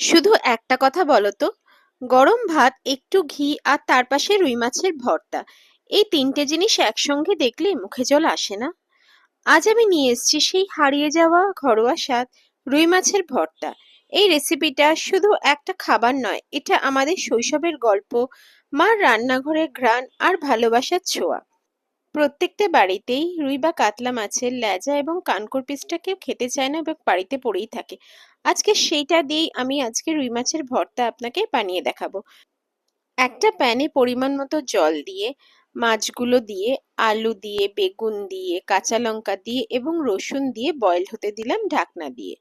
শুধু একটা কথা বলো তো। গরম ভাত, একটু ঘি আর তার পাশে রুই মাছের ভর্তা, এই তিনটে জিনিস একসঙ্গে দেখলে মুখে জল আসে না। আজ আমি নিয়ে এসেছি সেই হারিয়ে যাওয়া ঘরোয়া স্বাদ রুই মাছের ভর্তা। এই রেসিপিটা শুধু একটা খাবার নয়, এটা আমাদের শৈশবের গল্প, মার রান্নাঘরের ঘ্রাণ আর ভালোবাসার ছোঁয়া। প্রত্যেকটা বাড়িতেই রুই বা কাতলা মাছের ল্যাজা এবং কানকোর পিসটা কেউ খেতে চায় না এবং বাড়িতে পড়েই থাকে। আজকে সেইটা দিয়েই আমি আজকে রুই মাছের ভর্তা আপনাকে বানিয়ে দেখাবো। একটা প্যানে পরিমাণ মতো জল দিয়ে, মাছগুলো দিয়ে, আলু দিয়ে, বেগুন দিয়ে, কাঁচা লঙ্কা দিয়ে এবং রসুন দিয়ে বয়েল হতে দিলাম ঢাকনা দিয়ে।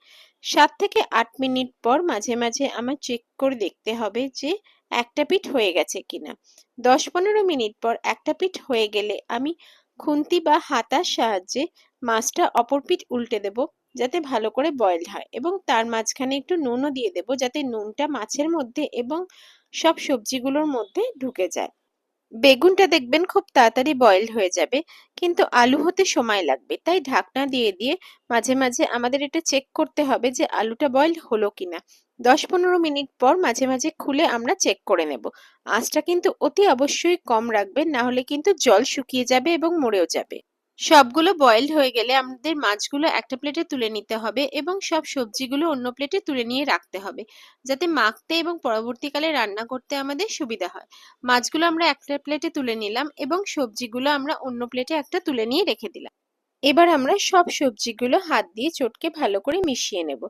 সাত থেকে আট মিনিট পর মাঝে মাঝে আমার চেক করে দেখতে হবে যে একটা পিঠ হয়ে গেছে কিনা। দশ পনেরো মিনিট পর একটা পিঠ হয়ে গেলে আমি খুন্তি বা হাতার সাহায্যে মাছটা অপর পিঠ উল্টে দেব যাতে ভালো করে বয়েলড হয় এবং তার মাঝখানে একটু নুনও দিয়ে দেব যাতে নুনটা মাছের মধ্যে এবং সব সবজিগুলোর মধ্যে ঢুকে যায়। বেগুনটা দেখবেন খুব তাড়াতাড়ি বয়েল হয়ে যাবে, কিন্তু আলু হতে সময় লাগবে। তাই ঢাকনা দিয়ে দিয়ে মাঝে মাঝে আমাদের এটা চেক করতে হবে যে আলুটা বয়েল হলো কিনা। দশ পনেরো মিনিট পর মাঝে মাঝে খুলে আমরা চেক করে নেব। আঁচটা কিন্তু অতি অবশ্যই কম রাখবেন না হলে কিন্তু জল শুকিয়ে যাবে এবং মরেও যাবে। সবগুলো বয়েলড হয়ে গেলে আমাদের মাছগুলো একটা প্লেটে তুলে নিতে হবে এবং সব সবজিগুলো অন্য প্লেটে তুলে নিয়ে রাখতে হবে, যাতে মাখতে এবং পরবর্তীকালে রান্না করতে আমাদের সুবিধা হয়। মাছগুলো আমরা একটা প্লেটে তুলে নিলাম এবং সবজিগুলো আমরা অন্য প্লেটে একটা তুলে নিয়ে রেখে দিলাম। এবার আমরা সব সবজিগুলো হাত দিয়ে চটকে ভালো করে মিশিয়ে নেব।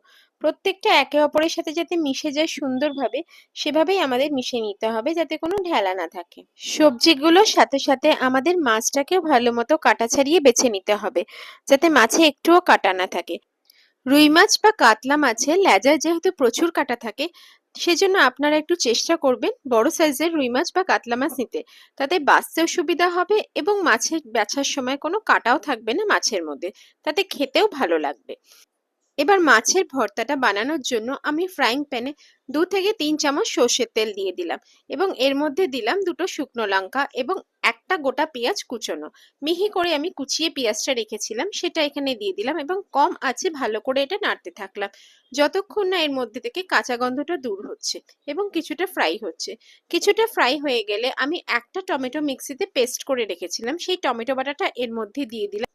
প্রত্যেকটা একে অপরের সাথে যাতে মিশে যায় সুন্দরভাবে, সেভাবেই আমাদের মিশিয়ে নিতে হবে যাতে কোনো ঢেলা না থাকে। সবজিগুলোর সাথে সাথে আমাদের মাছটাকেও ভালো মতো কাটা ছাড়িয়ে বেছে নিতে হবে, যাতে মাছে একটুও কাটা না থাকে। রুই মাছ বা কাতলা মাছে লেজায় যেহেতু প্রচুর কাটা থাকে সেজন্য আপনারা একটু চেষ্টা করবেন বড় সাইজের রুই মাছ বা কাতলা মাছ নিতে। তাতে বাঁচতেও সুবিধা হবে এবং মাছের বেছার সময় কোনো কাটাও থাকবে না মাছের মধ্যে। তাতে খেতেও ভালো লাগবে। এবার মাছের ভর্তাটা বানানোর জন্য আমি ফ্রাইং প্যানে দু থেকে তিন চামচ সর্ষের তেল দিয়ে দিলাম এবং এর মধ্যে দিলাম দুটো শুকনো লঙ্কা এবং একটা গোটা পেঁয়াজ কুচোনো। মিহি করে আমি কুচিয়ে পেঁয়াজটা রেখেছিলাম, সেটা এখানে দিয়ে দিলাম এবং কম আছে ভালো করে এটা নাড়তে থাকলাম। যতক্ষণ না এর মধ্যে থেকে কাঁচা গন্ধটা দূর হচ্ছে এবং কিছুটা ফ্রাই হচ্ছে। কিছুটা ফ্রাই হয়ে গেলে আমি একটা টমেটো মিক্সিতে পেস্ট করে রেখেছিলাম, সেই টমেটো বাটাটা এর মধ্যে দিয়ে দিলাম।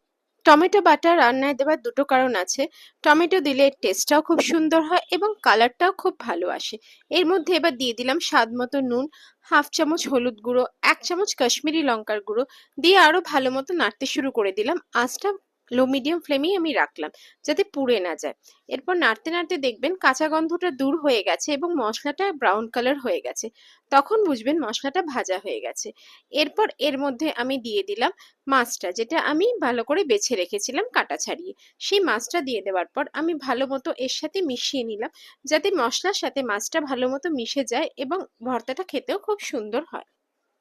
টমেটো বাটা রান্নায় দেওয়ার দুটো কারণ আছে। টমেটো দিলে টেস্টটাও খুব সুন্দর হয় এবং কালারটাও খুব ভালো আসে। এর মধ্যে এবার দিয়ে দিলাম স্বাদ মতো নুন, হাফ চামচ হলুদ গুঁড়ো, এক চামচ কাশ্মীরি লঙ্কার গুঁড়ো, দিয়ে আরও ভালো মতো নাড়তে শুরু করে দিলাম। আঁচটা লো, মিডিয়াম ফ্লেমেই আমি রাখলাম, যাতে পুড়ে না যায়। এরপর নাড়তে নাড়তে দেখবেন কাঁচা গন্ধটা দূর হয়ে গেছে এবং মশলাটা ব্রাউন কালার হয়ে গেছে। তখন বুঝবেন মশলাটা ভাজা হয়ে গেছে। এরপর এর মধ্যে আমি দিয়ে দিলাম মাছটা, যেটা আমি ভালো করে বেছে রেখেছিলাম কাটা ছাড়িয়ে। সেই মাছটা দিয়ে দেওয়ার পর আমি ভালো মতো এর সাথে মিশিয়ে নিলাম, যাতে মশলার সাথে মাছটা ভালো মতো মিশে যায় এবং ভর্তাটা খেতেও খুব সুন্দর হয়।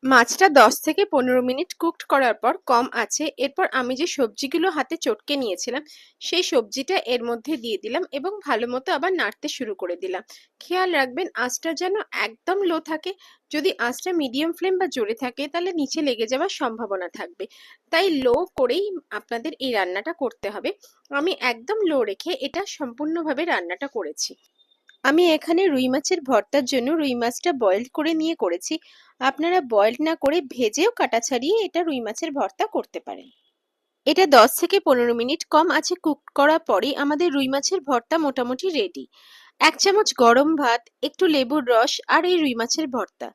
মাছটা দশ থেকে পনেরো মিনিট কুকড করার পর কম আছে। এরপর আমি যে সবজিগুলো হাতে চটকে নিয়েছিলাম, সেই সবজিটা এর মধ্যে দিয়ে দিলাম এবং ভালো মতো আবার নাড়তে শুরু করে দিলাম। খেয়াল রাখবেন, আঁচটা যেন একদম লো থাকে। যদি আঁচটা মিডিয়াম ফ্লেম বা জোরে থাকে, তাহলে নিচে লেগে যাওয়ার সম্ভাবনা থাকবে। তাই লো করেই আপনাদের এই রান্নাটা করতে হবে। আমি একদম লো রেখে এটা সম্পূর্ণভাবে রান্নাটা করেছি। আমি এখানে রুই মাছের ভর্তার জন্য রুই মাছটা বয়েল করে নিয়ে করেছি। আপনারা বয়েল না করে ভেজেও কাটা ছাড়িয়ে এটা রুই মাছের ভর্তা করতে পারেন। এটা দশ থেকে পনেরো মিনিট কম আছে কুক করার পরেই আমাদের রুই মাছের ভর্তা মোটামুটি রেডি এক চামচ গরম ভাত, একটু লেবুর রস আর এই রুই মাছের ভর্তা।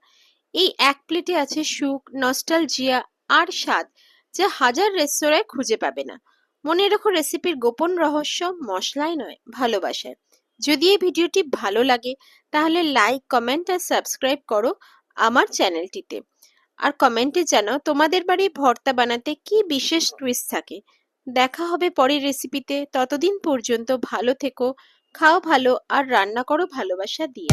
এই এক প্লেটে আছে সুখ, নস্টালজিয়া আর স্বাদ, যা হাজার রেস্তোরাঁয় খুঁজে পাবে না। মনে রেখো রেসিপির গোপন রহস্য মশলায় নয়, ভালোবাসায়। যদি এই ভিডিওটি ভালো লাগে, তাহলে লাইক কমেন্ট আর সাবস্ক্রাইব করো আমার চ্যানেলটিতে। আর কমেন্টে জানাও তোমাদের বাড়ি ভর্তা বানাতে কি বিশেষ টুইস্ট থাকে। দেখা হবে পরের রেসিপিতে ততদিন পর্যন্ত ভালো থেকো, খাও ভালো আর রান্না করো ভালোবাসা দিয়ে।